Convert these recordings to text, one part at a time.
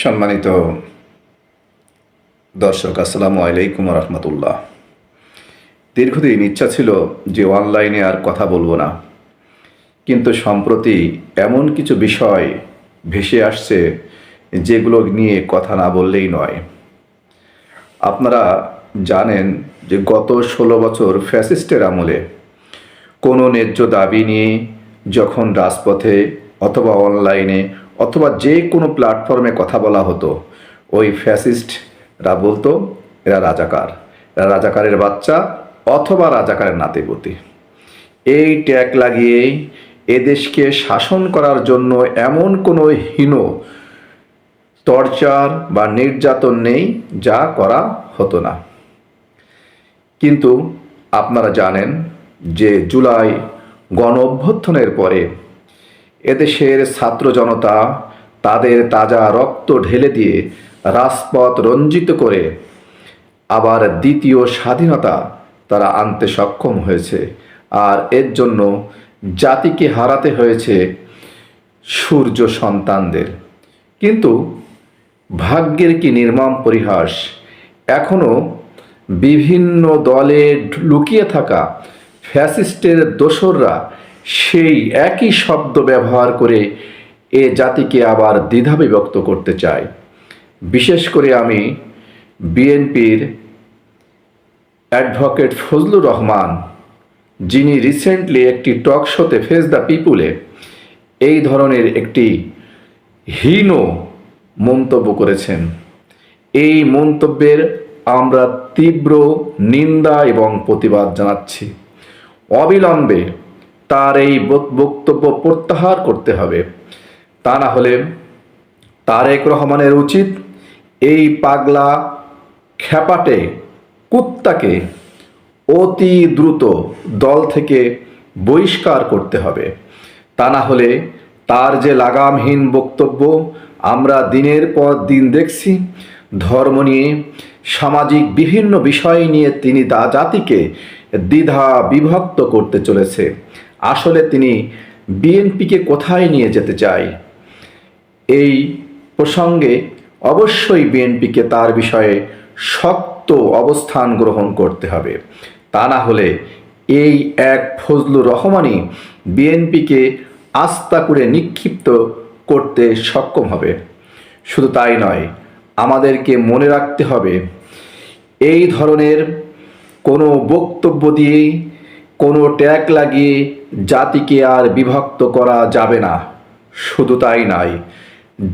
সম্মানিত দর্শক, আসসালামু আলাইকুম রহমতুল্লাহ। দীর্ঘদিন ইচ্ছা ছিল যে অনলাইনে আর কথা বলব না, কিন্তু সম্প্রতি এমন কিছু বিষয় ভেসে আসছে যেগুলো নিয়ে কথা না বললেই নয়। আপনারা জানেন যে গত ষোলো বছর ফ্যাসিস্টের আমলে কোনো ন্যায্য দাবি নিয়ে যখন রাজপথে অথবা অনলাইনে অথবা যে কোনো প্ল্যাটফর্মে কথা বলা হতো। ওই ফ্যাসিস্টরা বলতো, এরা রাজাকার। এরা রাজাকারের বাচ্চা অথবা রাজাকারের নাতিপতি। এই ট্যাগ লাগিয়েই এদেশকে শাসন করার জন্য এমন কোনো হীন টর্চার বা নির্যাতন নেই যা করা হতো না। কিন্তু আপনারা জানেন যে জুলাই গণ অভ্যুত্থানের পরে এদেশের ছাত্র জনতা তাদের তাজা রক্ত ঢেলে দিয়ে রাজপথ রঞ্জিত করে আবার দ্বিতীয় স্বাধীনতা তারা আনতে সক্ষম হয়েছে। আর এর জন্য জাতিকে হারাতে হয়েছে সূর্য সন্তানদের। কিন্তু ভাগ্যের কি নির্মম পরিহাস? এখনও বিভিন্ন দলে লুকিয়ে থাকা ফ্যাসিস্টের দোসররা সেই একই শব্দ ব্যবহার করে এ জাতিকে আবার দ্বিধা বিভক্ত করতে চায়। বিশেষ করে আমি বিএনপির অ্যাডভোকেট ফজলুর রহমান, যিনি রিসেন্টলি একটি টক শোতে ফেস দ্য পিপুলে এই ধরনের একটি হীন মন্তব্য করেছেন। এই মন্তব্যের আমরা তীব্র নিন্দা এবং প্রতিবাদ জানাচ্ছি। অবিলম্বে তার এই বক্তব্য প্রত্যাহার করতে হবে। তা না হলে তারেক রহমানের উচিত এই পাগলা খ্যাপাটে কুত্তাকে অতি দ্রুত দল থেকে বহিষ্কার করতে হবে। তা না হলে তার যে লাগামহীন বক্তব্য আমরা দিনের পর দিন দেখছি, ধর্ম নিয়ে, সামাজিক বিভিন্ন বিষয় নিয়ে তিনি দা জাতিকে দ্বিধা বিভক্ত করতে চলেছে। আসলে তিনি বিএনপিকে কোথায় নিয়ে যেতে চায়? এই প্রসঙ্গে অবশ্যই বিএনপিকে তার বিষয়ে শক্ত অবস্থান গ্রহণ করতে হবে। তা না হলে এই এক ফজলুর রহমানই বিএনপিকে আস্থা করে নিক্ষিপ্ত করতে সক্ষম হবে। শুধু তাই নয়, আমাদেরকে মনে রাখতে হবে, এই ধরনের কোনো বক্তব্য দিয়ে কোনো ট্যাগ লাগিয়ে জাতিকে আর বিভক্ত করা যাবে না। শুধু তাই নয়,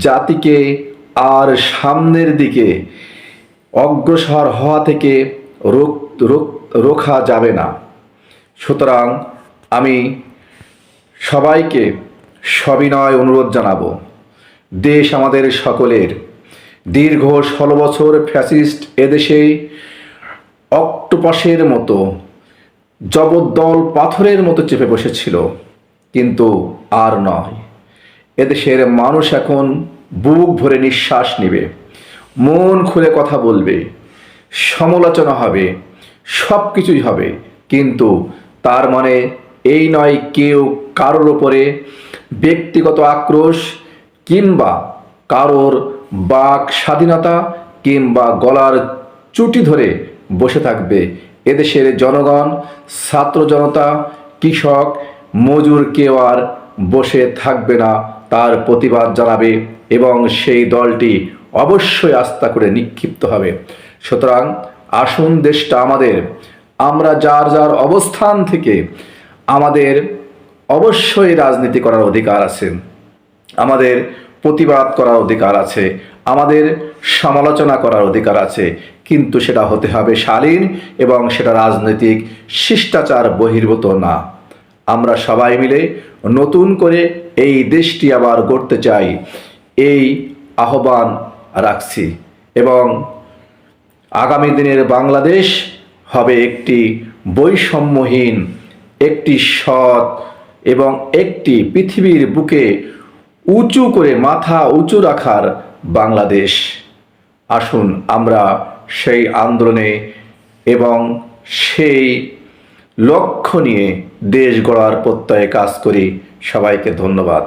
জাতিকে আর সামনের দিকে অগ্রসর হওয়া থেকে রোখা যাবে না। সুতরাং আমি সবাইকে সবিনয় অনুরোধ জানাব, দেশ আমাদের সকলের। দীর্ঘ ষোলো বছর ফ্যাসিস্ট এদেশে অক্টোপাসের মতো জবদ্দল পাথরের মতো চেপে বসেছিল, কিন্তু আর নয়। এদেশের মানুষ এখন বুক ভরে নিঃশ্বাস নেবে, মন খুলে কথা বলবে, সমালোচনা হবে সব কিছুই হবে, কিন্তু তার মানে এই নয় কেউ কারোর ওপরে ব্যক্তিগত আক্রোশ কিংবা কারোর বাক স্বাধীনতা কিংবা গলার চুটি ধরে বসে থাকবে এদেশের জনগণ, ছাত্র জনতা, কৃষক, মজুর কেউ আর বসে থাকবে না, তার প্রতিবাদ জানাবে এবং সেই দলটি অবশ্যই আস্থা করে নিক্ষিপ্ত হবে। সুতরাং আসুন দেশটা আমাদের, আমরা যার যার অবস্থান থেকে আমাদের অবশ্যই রাজনীতি করার অধিকার আছে। আমাদের প্রতিবাদ করার অধিকার আছে, আমাদের সমালোচনা করার অধিকার আছে, কিন্তু সেটা হতে হবে শালীন এবং সেটা রাজনৈতিক শিষ্টাচার বহির্ভূত না। আমরা সবাই মিলে নতুন করে এই দেশটি আবার গড়তে চাই, এই আহ্বান রাখছি এবং আগামী দিনের বাংলাদেশ হবে একটি বৈষম্যহীন, একটি সৎ এবং একটি পৃথিবীর বুকে উঁচু করে মাথা উঁচু রাখার বাংলাদেশ। আসুন আমরা সেই আন্দোলনে এবং সেই লক্ষ্য নিয়ে দেশ গড়ার প্রত্যয়ে কাজ করি। সবাইকে ধন্যবাদ।